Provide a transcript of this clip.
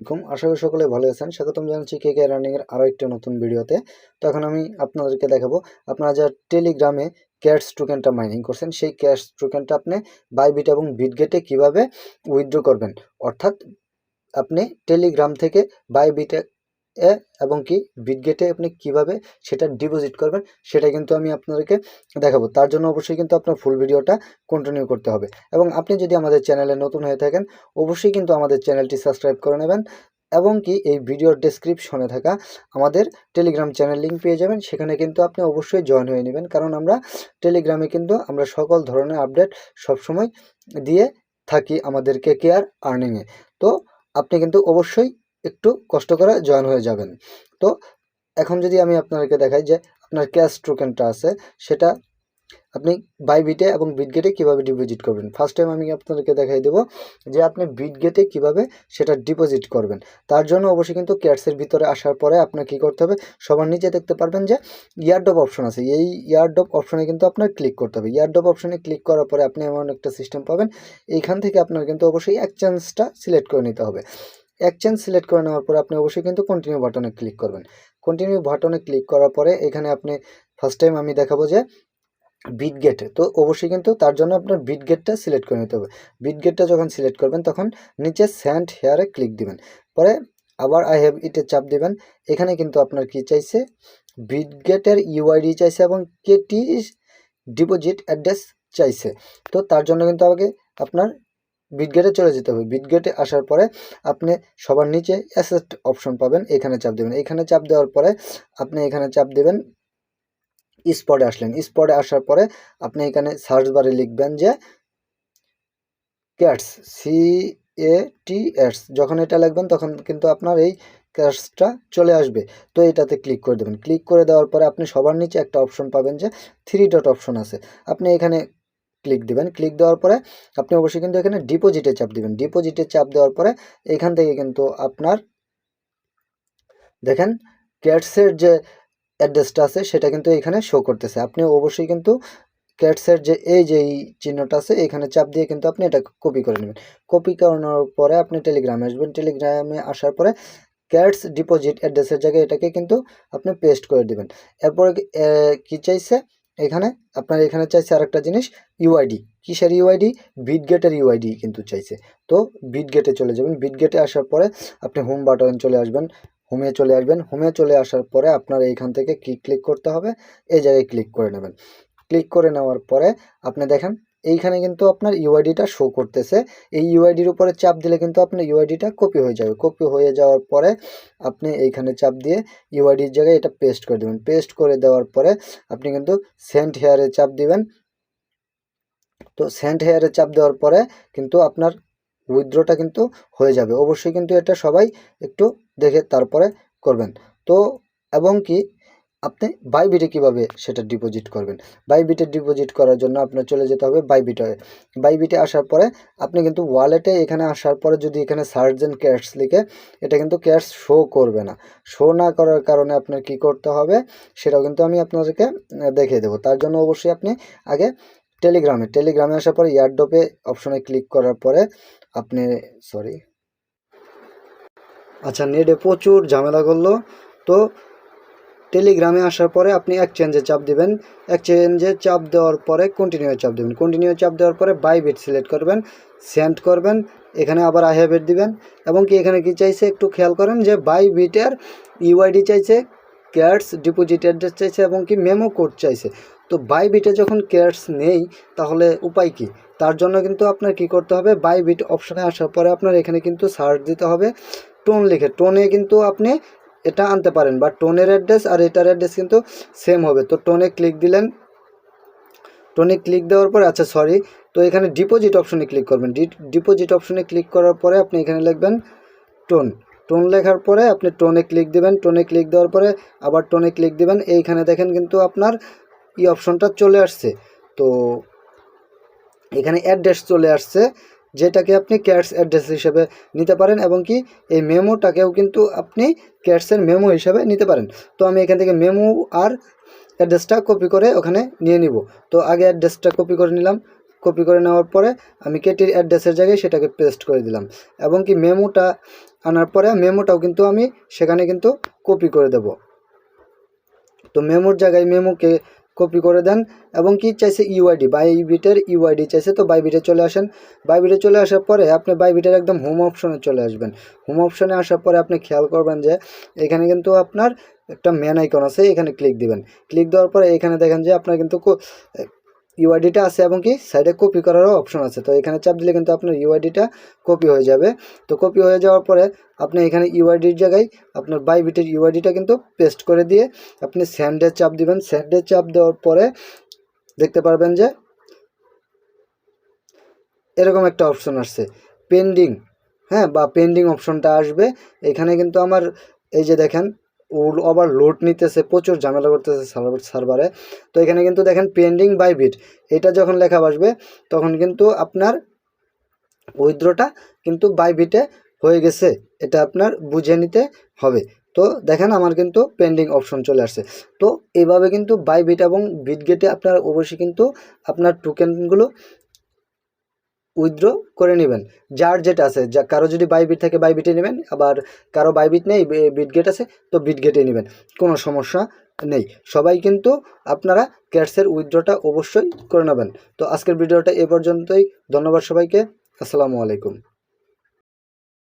আলাইকুম। আশা করি সকলে ভালো আছেন। স্বাগতম জানাচ্ছি কে কে রানিংয়ের আরও একটি নতুন ভিডিওতে। তো এখন আমি আপনাদেরকে দেখাবো, আপনারা যা টেলিগ্রামে ক্যাশ টোকেনটা মাইনিং করছেন, সেই ক্যাশ টোকেনটা আপনি বাইবিট এবং বিটগেটে কীভাবে উইথড্র করবেন? অর্থাৎ আপনি টেলিগ্রাম থেকে বাইবিটে এ এবং কি বিটগেটে আপনি কীভাবে সেটা ডিপোজিট করবেন, সেটা কিন্তু আমি আপনাদেরকে দেখাবো। তার জন্য অবশ্যই কিন্তু আপনার ফুল ভিডিওটা কন্টিনিউ করতে হবে। এবং আপনি যদি আমাদের চ্যানেলে নতুন হয়ে থাকেন, অবশ্যই কিন্তু আমাদের চ্যানেলটি সাবস্ক্রাইব করে নেবেন এবং কি এই ভিডিওর ডেসক্রিপশনে থাকা আমাদের টেলিগ্রাম চ্যানেল লিঙ্ক পেয়ে যাবেন। সেখানে কিন্তু আপনি অবশ্যই জয়েন হয়ে নেবেন। কারণ আমরা টেলিগ্রামে কিন্তু আমরা সকল ধরনের আপডেট সবসময় দিয়ে থাকি আমাদের কেয়ার আর্নিংয়ে তো আপনি কিন্তু অবশ্যই একটু কষ্ট করে জয়েন হয়ে যাবেন। তো এখন যদি আমি আপনাদেরকে দেখাই যে আপনার ক্যাশ টোকেনটা আছে, সেটা আপনি বাইবিটে এবং বিটগেটে কীভাবে ডিপোজিট করবেন? ফার্স্ট টাইম আমি আপনাদেরকে দেখাই দেবো যে আপনি বিটগেটে কীভাবে সেটা ডিপোজিট করবেন। তার জন্য অবশ্যই কিন্তু ক্যাটসের ভিতরে আসার পরে আপনার কি করতে হবে? সবার নিচে দেখতে পারবেন যে ইয়ারডপ অপশন আছে। এই ইয়ারডপ অপশনে কিন্তু আপনার ক্লিক করতে হবে। ইয়ারডপ অপশনে ক্লিক করার পরে আপনি এমন একটা সিস্টেম পাবেন। এইখান থেকে আপনার কিন্তু অবশ্যই এক্সচেঞ্জটা সিলেক্ট করে নিতে হবে। এক্সচেঞ্জ সিলেক্ট করে নেওয়ার পরে আপনি অবশ্যই কিন্তু কন্টিনিউ বাটনে ক্লিক করবেন। কন্টিনিউ বাটনে ক্লিক করার পরে এখানে আপনি ফার্স্ট টাইম আমি দেখাবো যে বিটগেট তো অবশ্যই কিন্তু তার জন্য আপনার বিটগেটটা সিলেক্ট করে নিতে হবে। বিটগেটটা যখন সিলেক্ট করবেন তখন নিচে স্যান্ড হেয়ারে ক্লিক দিবেন। পরে আবার আই হ্যাভ ইটে চাপ দিবেন। এখানে কিন্তু আপনার কি চাইছে? বিটগেটের ইউআইডি চাইছে এবং কেটি ডিপোজিট অ্যাড্রেস চাইছে। তো তার জন্য কিন্তু আমাকে আপনার বিটগেটে চলে যেতে হবে। বিটগেটে আসার পরে আপনি সবার নিচে অ্যাসেট অপশন পাবেন, এখানে চাপ দেবেন। এখানে চাপ দেওয়ার পরে আপনি এখানে চাপ দেবেন স্পটে আসলেন। স্পটে আসার পরে আপনি এখানে সার্চ বারে লিখবেন যে cats C A T S যখন এটা লিখবেন তখন কিন্তু আপনার এই ক্যাটসটা চলে আসবে। তো এটাতে ক্লিক করে দেবেন। ক্লিক করে দেওয়ার পরে আপনি সবার নিচে একটা অপশন পাবেন যে থ্রি ডট অপশন আছে। আপনি এখানে ক্লিক দিবেন। ক্লিক দেওয়ার পরে আপনি অবশ্যই কিন্তু এখানে ডিপোজিটে চাপ দিবেন। ডিপোজিটে চাপ দেওয়ার পরে এখান থেকে কিন্তু আপনার দেখেন ক্যাটসের যে অ্যাড্রেসটা আছে সেটা কিন্তু এখানে শো করতেছে। আপনি অবশ্যই কিন্তু ক্যাটসের যে এই যে এই চিহ্নটা আছে এখানে চাপ দিয়ে কিন্তু আপনি এটা কপি করে নেবেন। কপি করানোর পরে আপনি টেলিগ্রামে আসবেন। টেলিগ্রামে আসার পরে ক্যাটস ডিপোজিট অ্যাড্রেসের জায়গায় এটাকে কিন্তু আপনি পেস্ট করে দেবেন। এরপরে কি চাইছে? এখানে আপনার এখানে চাইছে আর একটা জিনিস ইউআইডি কিসের ইউআইডি বিটগেটের ইউআইডি কিন্তু চাইছে। তো বিটগেটে চলে যাবেন। বিটগেটে আসার পরে আপনি হোম বাটন চলে আসবেন হোমে চলে আসবেন। হোমে চলে আসার পরে আপনার এইখান থেকে কি ক্লিক করতে হবে? এই জায়গায় ক্লিক করে নেবেন। ক্লিক করে নেওয়ার পরে আপনি দেখেন এইখানে কিন্তু আপনার ইউআইডিটা শো করতেছে। এই ইউআইডির উপরে চাপ দিলে কিন্তু আপনার ইউআইডিটা কপি হয়ে যাবে। কপি হয়ে যাওয়ার পরে আপনি এইখানে চাপ দিয়ে ইউআইডির জায়গায় এটা পেস্ট করে দেবেন। পেস্ট করে দেওয়ার পরে আপনি কিন্তু সেন্ট হেয়ারে চাপ দিবেন। তো সেন্ট হেয়ারে চাপ দেওয়ার পরে কিন্তু আপনার উইথড্রটা কিন্তু হয়ে যাবে। অবশ্যই কিন্তু এটা সবাই একটু দেখে তারপরে করবেন। তো এবং কি আপনি বাইবিটে কীভাবে সেটা ডিপোজিট করবেন? বাইবিটে ডিপোজিট করার জন্য আপনার চলে যেতে হবে বাইবিটে বাইবিটে আসার পরে আপনি কিন্তু ওয়ালেটে এখানে আসার পরে যদি এখানে সার্জেন ক্যাশ লিখে, এটা কিন্তু ক্যাশ শো করবে না। শো না করার কারণে আপনার কি করতে হবে সেটাও কিন্তু আমি আপনাদেরকে দেখিয়ে দেবো। তার জন্য অবশ্যই আপনি আগে টেলিগ্রামে টেলিগ্রামে আসার পরে ইয়ারডোপে অপশনে ক্লিক করার পরে আপনি সরি আচ্ছা নেটে প্রচুর ঝামেলা করল। তো টেলিগ্রামে আসার পরে আপনি এক্সচেঞ্জে চাপ দিবেন। এক্সচেঞ্জে চাপ দেওয়ার পরে কন্টিনিউ চাপ দেবেন। কন্টিনিউ চাপ দেওয়ার পরে বাই বিট সিলেক্ট করবেন সেন্ড করবেন, এখানে আবার আই হ্যাভ দিবেন। এবং কি এখানে কি চাইছে একটু খেয়াল করেন যে বাই বিটের ইউআইডি চাইছে ক্যাটস ডিপোজিট অ্যাড্রেস চাইছে এবং কি মেমো কোড চাইছে। তো বাই বিটে যখন ক্যাটস নেই, তাহলে উপায় কি? তার জন্য কিন্তু আপনার কি করতে হবে? বাই বিট অপশানে আসার পরে আপনার এখানে কিন্তু সার্চ দিতে হবে। টোন লিখে টোনে কিন্তু আপনি এটা আনতে পারেন, বা টোনের অ্যাড্রেস আর এটার অ্যাড্রেস কিন্তু সেম হবে। তো টোনে ক্লিক দিলেন। টোনে ক্লিক দেওয়ার পরে আচ্ছা সরি তো এখানে ডিপোজিট অপশনে ক্লিক করবেন। ডিপোজিট অপশনে ক্লিক করার পরে আপনি এখানে লিখবেন টোন টোন লেখার পরে আপনি টোনে ক্লিক দিবেন। টোনে ক্লিক দেওয়ার পরে আবার টোনে ক্লিক দিবেন। এইখানে দেখেন কিন্তু আপনার ই অপশনটা চলে আসছে। তো এখানে অ্যাড্রেস চলে আসছে। যেটাকে আপনি ক্যাটস অ্যাড্রেস হিসেবে নিতে পারেন এবং কি এই মেমোটাকেও কিন্তু আপনি ক্যাটসের মেমো হিসেবে নিতে পারেন। তো আমি এখান থেকে মেমো আর অ্যাড্রেসটা কপি করে ওখানে নিয়ে নিব। তো আগে অ্যাড্রেসটা কপি করে নিলাম। কপি করে নেওয়ার পরে আমি কেটির অ্যাড্রেসের জায়গায় সেটাকে পেস্ট করে দিলাম এবং কি মেমোটা আনার পরে মেমোটাও কিন্তু আমি সেখানে কিন্তু কপি করে দেব। তো মেমোর জায়গায় মেমোকে কপি করে দেন এবং কি চাইছে ইউআইডি বাইবিটের ইউআইডি চাইছে, তো বাইবিটে চলে আসেন। বাইবিটে চলে আসার পরে আপনি বাইবিটের একদম হোম অপশনে চলে আসবেন। হোম অপশনে আসার পরে আপনি খেয়াল করবেন যে এখানে কিন্তু আপনার একটা ম্যান আইকন আছে, এখানে ক্লিক দিবেন। ক্লিক দেওয়ার পরে এখানে দেখেন যে আপনার কিন্তু ইউআইডিটা আছে এবং কি সাইডে কপি করারও অপশন আছে। তো এখানে চাপ দিলে কিন্তু আপনার ইউআইডিটা কপি হয়ে যাবে। তো কপি হয়ে যাওয়ার পরে আপনি এখানে ইউআইডির জায়গায় আপনার বাইবিটের ইউআইডিটা কিন্তু পেস্ট করে দিয়ে আপনি স্যান্ডে চাপ দিবেন। স্যান্ডে চাপ দেওয়ার পরে দেখতে পারবেন যে এরকম একটা অপশন আসছে। পেন্ডিং হ্যাঁ বা পেন্ডিং অপশনটা আসবে। এখানে কিন্তু আমার এই যে দেখেন আবার লোড নিতেছে, প্রচুর ঝামেলা করতেছে সার্ভার সার্ভারে তো এখানে কিন্তু দেখেন পেন্ডিং বাই বিট এটা যখন লেখা আসবে তখন কিন্তু আপনার উইথড্রটা কিন্তু বাই বিটে হয়ে গেছে, এটা আপনার বুঝে নিতে হবে। তো দেখেন আমার কিন্তু পেন্ডিং অপশন চলে আসছে। তো এভাবে কিন্তু বাই বিট এবং বিট গেটে আপনার অবশ্যই কিন্তু আপনার টোকেনগুলো উইথড্র করে নেবেন। যার যেটা আছে, যা কারও যদি বাইবিট থাকে বাইবিটে নেবেন। আবার কারও বাইবিট নেই বিটগেট আছে, তো বিটগেটে নেবেন। কোনো সমস্যা নেই। সবাই কিন্তু আপনারা ক্যাটসের উইথড্রটা অবশ্যই করে নেবেন। তো আজকের ভিডিওটা এ পর্যন্তই। ধন্যবাদ সবাইকে। আসসালামু আলাইকুম।